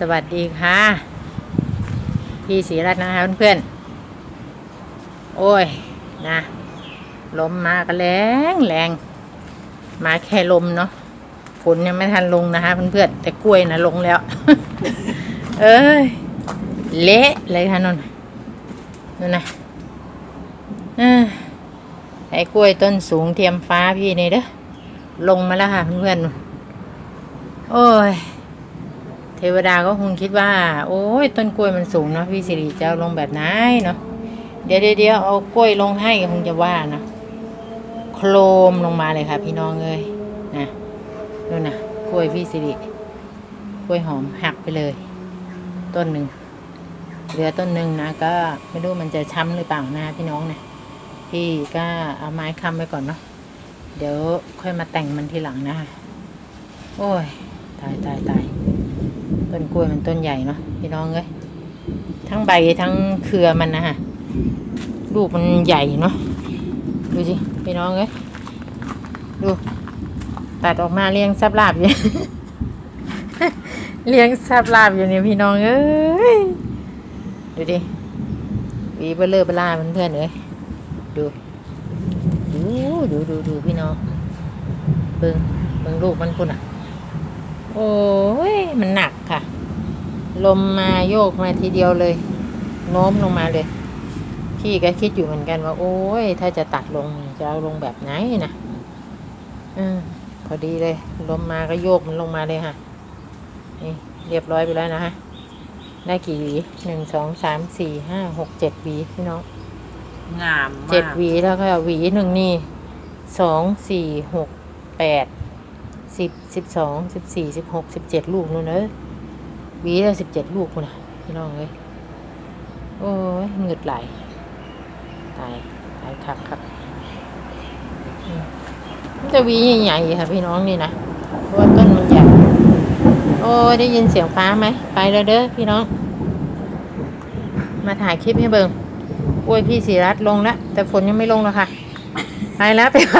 สวัสดีค่ะ พี่ศรีรัตน์นะคะเพื่อนๆ โอ้ยนะลมมาก็แรงแรง มาแค่ลมเนาะฝนยังไม่ทันลงนะคะเพื่อนๆ แต่กล้วยนะลงแล้ว เอ้ย เละเลยค่ะนนท์นั่นนะเอ้ยไอ้กล้วยต้นสูงเทียมฟ้าพี่นี่เด้อลงมาแล้วค่ะเพื่อนๆ โอ้ย เทวดาก็คงคิดว่า โอ้ยต้นกล้วยมันสูงเนาะพี่สิริจะลงแบบไหนเนาะเดี๋ยวเดี๋ยวเอากล้วยลงให้คงจะว่านะโครมลงมาเลยค่ะ พี่น้องเอ้ยนะดูนะกล้วยพี่สิริกล้วยหอมหักไปเลย ต้นหนึ่งเหลือต้นหนึ่งนะก็ไม่รู้มันจะช้ำหรือเปล่านะพี่น้องนะพี่ก็เอาไม้ค้ำไว้ก่อนเนาะเดี๋ยวค่อยมาแต่งมันทีหลังนะคะโอ้ยายตายตายต้นกล้วยมันต้นใหญ่เนาะพี่น้องเอ้ยทั้งใบทั้งเครือมันนะฮะลูกมันใหญ่เนาะดูสิพี่น้องเอ้ยดูตัดออกมาเลี้ยงซับลาบอยู่ เลี้ยงซับลาบอยู่เนี่ยพี่น้องเอ้ยดูดิวีเบลเลอร์เบลาเพื่อนๆเอ้ยดูดูดูดูดูพี่น้องเบิ่งเบิ่งลูกมันพุ่นอะ โอ้ยมันหนักค่ะ ลมมาโยกมาทีเดียวเลย โน้มลงมาเลย พี่ก็คิดอยู่เหมือนกันว่า โอ้ย ถ้าจะตัดลงจะเอาลงแบบไหนนะอมพอดีเลย ลมมาก็โยกมันลงมาเลยค่ะ นี่เรียบร้อยไปแล้วนะฮะ ได้กี่หวีหนึ่งสองสามสี่ห้าหกเจ็ดหวีพี่น้อง งามมากเจ็ดหวีแล้วก็หวีหนึ่งนี่สองสี่หกแปด สิบสิบสองสิบสี่สิบหกสิบเจ็ดลูกนู่นเนอะวีละสิบเจ็ดลูกคุณนะพี่น้องเอ้ยโอ้ยเงืดไหลตายตายครับครับมันจะหวีใหญ่ๆค่ะพี่น้องนี่นะเพราะว่าต้นมันใหญ่โอ้ยได้ยินเสียงฟ้าไหมไปแล้วเด้อพี่น้อง มาถ่ายคลิปให้เบิงกล้วยพี่สีรัตลงแล้วแต่ฝนยังไม่ลงหรอกค่ะ ไปแล้วไปไป